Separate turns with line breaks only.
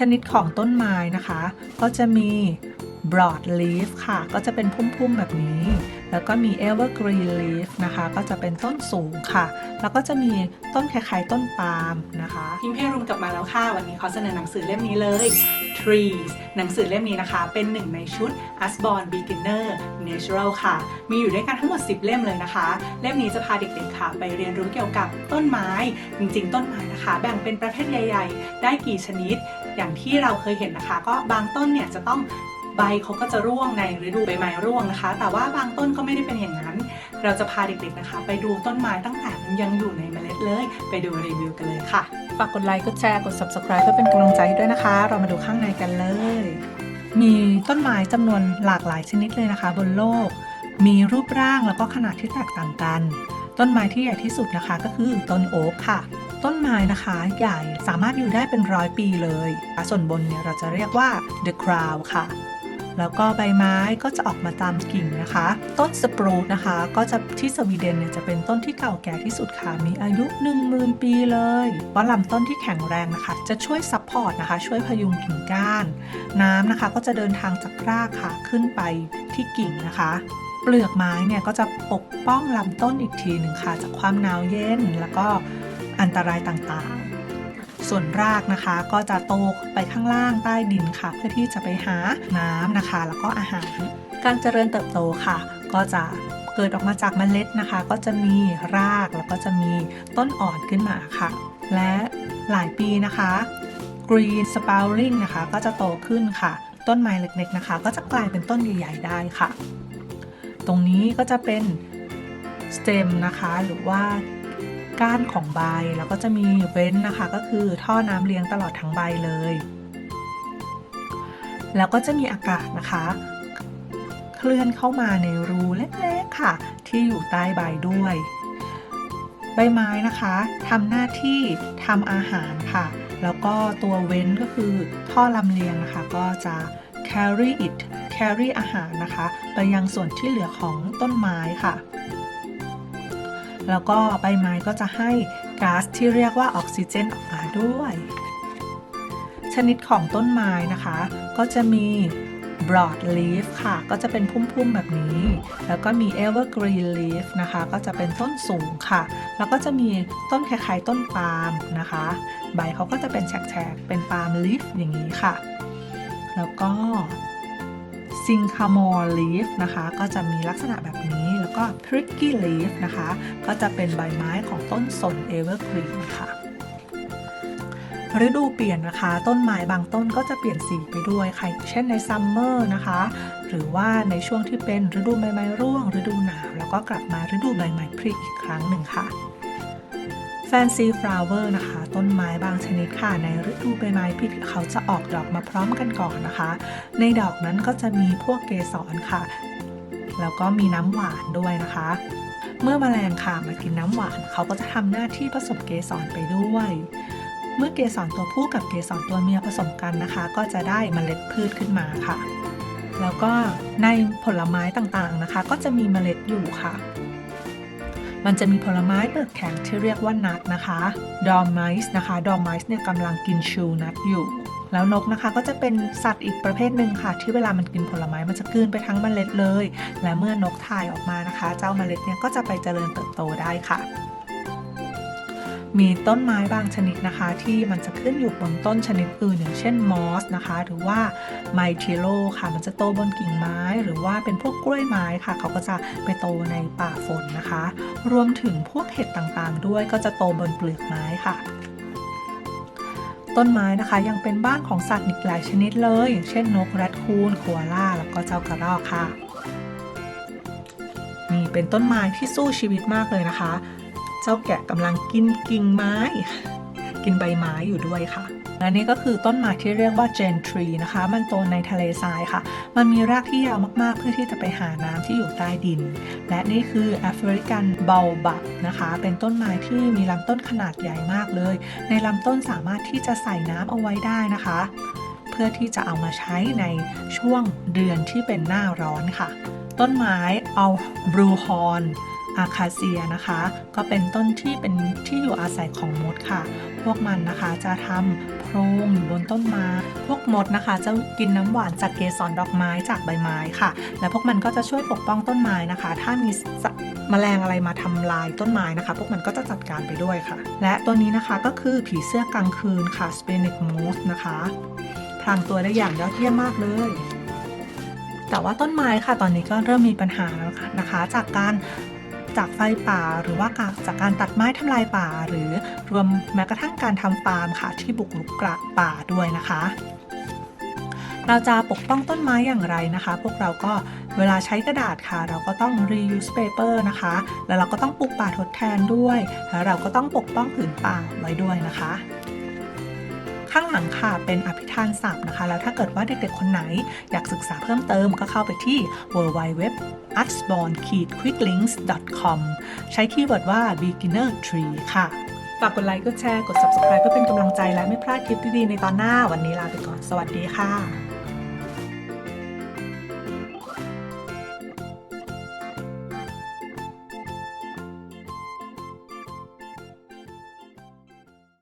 ชนิดของต้นไม้นะคะ ก็จะมี broad leaf ค่ะ ก็จะเป็นพุ่มๆแบบนี้ แล้วก็มี evergreen leaf นะคะ ก็จะเป็นต้นสูงค่ะ แล้วก็จะมีต้นคล้ายๆต้นปาล์มนะคะ พิมพ์ให้รุมกลับมาแล้วค่ะ วันนี้ขอเสนอหนังสือเล่มนี้เลย trees หนังสือเล่มนี้นะคะ เป็นหนึ่งในชุด Usborne Beginner Natural ค่ะ มีอยู่ด้วยกันทั้งหมด 10 เล่มเลยนะคะ เล่มนี้จะพาเด็กๆค่ะ ไปเรียนรู้เกี่ยวกับต้นไม้ จริงๆ ต้นไม้นะคะ แบ่งเป็นประเภทใหญ่ ๆ ได้กี่ชนิด อย่างที่เราเคยเห็นนะคะ ก็บางต้นเนี่ยจะต้องใบเขาก็จะร่วงในฤดูใบไม้ร่วงนะคะ แต่ว่าบางต้นก็ไม่ได้เป็นอย่างนั้น เราจะพาเด็กๆนะคะ ไปดูต้นไม้ตั้งแต่มันยังอยู่ในเมล็ดเลย ไปดูรีวิวกันเลยค่ะ ฝากกดไลค์ กดแชร์ กด subscribe เพื่อเป็นกำลังใจให้ด้วยนะคะ เรามาดูข้างในกันเลย มีต้นไม้จำนวนหลากหลายชนิดเลยนะคะ บนโลก มีรูปร่างแล้วก็ขนาดที่แตกต่างกัน ต้นไม้ที่ใหญ่ที่สุดนะคะ ก็คือต้นโอ๊กค่ะ ต้นไม้นะคะใหญ่สามารถอยู่ได้เป็นร้อยปีเลย ส่วนบนเนี่ยเราจะเรียกว่า the crown ค่ะ แล้วก็ใบไม้ก็จะออกมาตามกิ่งนะคะ ต้นสปรูนะคะ ก็จะที่สวีเดนเนี่ยจะเป็นต้นที่เก่าแก่ที่สุดค่ะ มีอายุ 1 0,000 ปีเลยเพราะลำต้นที่แข็งแรงนะคะ จะช่วยซัพพอร์ตนะคะ ช่วยพยุงกิ่งก้าน น้ำนะคะก็จะเดินทางจากรากค่ะขึ้นไปที่กิ่งนะคะเปลือกไม้เนี่ยก็จะปกป้องลำต้นอีกทีหนึ่งค่ะ จากความหนาวเย็นแล้วก็ อันตรายต่างๆ ส่วนรากนะคะก็จะโตไปข้างล่างใต้ดินค่ะ เพื่อที่จะไปหาน้ำนะคะ แล้วก็อาหาร การเจริญเติบโตค่ะ ก็จะเกิดออกมาจากเมล็ดนะคะ ก็จะมีรากแล้วก็จะมีต้นอ่อนขึ้นมาค่ะ และหลายปีนะคะ Green Sprouting นะคะก็จะโตขึ้นค่ะ ต้นไม้เล็กๆนะคะ ก็จะกลายเป็นต้นใหญ่ๆได้ค่ะ ตรงนี้ก็จะเป็น stem นะคะหรือว่า ก้านของใบ แล้วก็จะมีเว้นนะคะก็คือท่อน้ำเลี้ยงตลอดทั้งใบเลย แล้วก็จะมีอากาศนะคะ เคลื่อนเข้ามาในรูเล็กๆค่ะ ที่อยู่ใต้ใบด้วย ใบไม้นะคะทำหน้าที่ทำอาหารค่ะ แล้วก็ตัวเว้นก็คือท่อลำเลียงนะคะ ก็จะ carry it carry อาหารนะคะ ไปยังส่วนที่เหลือของต้นไม้ค่ะ แล้วก็ใบไม้ก็จะให้ก๊าซที่เรียกว่าออกซิเจนออกมาด้วย ชนิดของต้นไม้นะคะ ก็จะมี broad leaf ค่ะ ก็จะเป็นพุ่มๆแบบนี้ แล้วก็มี evergreen leaf นะคะ ก็จะเป็นต้นสูงค่ะ แล้วก็จะมีต้นคล้ายๆต้นปาล์มนะคะ ใบเขาก็จะเป็นแฉกๆ เป็นปาล์ม leaf อย่างนี้ค่ะ แล้วก็ sycamore leaf นะคะ ก็จะมีลักษณะแบบนี้ แล้วก็ prickly leaf นะคะ ก็จะเป็นใบไม้ของต้นสน evergreen ค่ะฤดูเปลี่ยนนะคะ ต้นไม้บางต้นก็จะเปลี่ยนสีไปด้วยค่ะเช่นในซัมเมอร์นะคะ หรือว่าในช่วงที่เป็นฤดูใบไม้ร่วง ฤดูหนาว แล้วก็กลับมาฤดูใบไม้ผลิอีกครั้งหนึ่งค่ะ Fancy Flower นะคะ ต้นไม้บางชนิดค่ะ ในฤดูใบไม้ผลิเขาจะออกดอกมาพร้อมกันก่อนนะคะ ในดอกนั้นก็จะมีพวกเกสรค่ะ แล้วก็มีน้ำหวานด้วยนะคะ เมื่อมแมลงค่ะมากินน้ำหวานเขาก็จะทำหน้าที่ผสมเกสรไปด้วย เมื่อเกสรตัวผู้กับเกสรตัวเมียผสมกันนะคะ ก็จะได้เมล็ดพืชขึ้นมาค่ะ แล้วก็ในผลไม้ต่างๆนะคะ ก็จะมีเมล็ดอยู่ค่ะมันจะมีผลไม้เปลือกแข็งที่เรียกว่านัทนะคะ ดอมไมส์นะคะ ดอมไมส์เนี่ยกำลังกินชูนัทอยู่ แล้วนกนะคะก็จะเป็นสัตว์อีกประเภทหนึ่งค่ะ ที่เวลามันกินผลไม้มันจะกลืนไปทั้งเมล็ดเลย และเมื่อนกถ่ายออกมานะคะ เจ้าเมล็ดเนี่ยก็จะไปเจริญเติบโตได้ค่ะ มีต้นไม้บางชนิดนะคะ ที่มันจะขึ้นอยู่บนต้นชนิดอื่นอย่างเช่นมอสนะคะ หรือว่าไมทิโลค่ะ มันจะโตบนกิ่งไม้ หรือว่าเป็นพวกกล้วยไม้ค่ะ เขาก็จะไปโตในป่าฝนนะคะ รวมถึงพวกเห็ดต่างๆ ด้วยก็จะโตบนเปลือกไม้ค่ะ ต้นไม้นะคะยังเป็นบ้านของสัตว์อีกหลายชนิดเลย อย่างเช่นนกแรดคูนคัวล่า แล้วก็เจ้ากระรอกค่ะ นี่เป็นต้นไม้ที่สู้ชีวิตมากเลยนะคะ เจ้าแกะกำลังกินกิ่งไม้ กินใบไม้อยู่ด้วยค่ะและนี่ก็คือต้นไม้ที่เรียกว่าเจนทรีนะคะ มันโตในทะเลทรายค่ะ มันมีรากที่ยาวมากๆ เพื่อที่จะไปหาน้ำที่อยู่ใต้ดิน และนี่คือแอฟริกันเบลบับนะคะ เป็นต้นไม้ที่มีลำต้นขนาดใหญ่มากเลย ในลำต้นสามารถที่จะใส่น้ำเอาไว้ได้นะคะ เพื่อที่จะเอามาใช้ในช่วงเดือนที่เป็นหน้าร้อนค่ะ ต้นไม้เอาบลูฮอน อาคาเซียนะคะ ก็เป็นต้นที่เป็นที่อยู่อาศัยของมดค่ะ พวกมันนะคะจะทำโครงอยู่บนต้นไม้พวกมดนะคะจะกินน้ำหวานจากเกสรดอกไม้จากใบไม้ค่ะ และพวกมันก็จะช่วยปกป้องต้นไม้นะคะ ถ้ามีสัตว์แมลงอะไรมาทำลายต้นไม้นะคะ พวกมันก็จะจัดการไปด้วยค่ะ และตัวนี้นะคะก็คือผีเสื้อกลางคืนค่ะ s p i n i c m o s นะคะพรางตัวได้อย่างยอดเยี่ยมมากเลยแต่ว่าต้นไม้ค่ะตอนนี้ก็เริ่มมีปัญหาแล้วค่ะนะคะ จากการ จากไฟป่า หรือว่าจากการตัดไม้ทำลายป่า หรือรวมแม้กระทั่งการทำฟาร์มค่ะ ที่บุกรุกกระป่าด้วยนะคะ เราจะปกป้องต้นไม้อย่างไรนะคะ พวกเราก็เวลาใช้กระดาษค่ะ เราก็ต้อง reuse paper นะคะ แล้วเราก็ต้องปลูกป่าทดแทนด้วย แล้วเราก็ต้องปกป้องผืนป่าไว้ด้วยนะคะ ข้างหลังค่ะเป็นอภิธานศัพท์นะคะ แล้วถ้าเกิดว่าเด็กๆคนไหน อยากศึกษาเพิ่มเติมก็เข้าไปที่ www a s b o r n quicklinks com ใช้คีย์เวิร์ดว่า beginner tree ค่ะ ฝากกดไลค์ กดแชร์ กด subscribe เพื่อเป็นกำลังใจและไม่พลาดคลิปดีๆในตอนหน้า วันนี้ลาไปก่อน สวัสดีค่ะ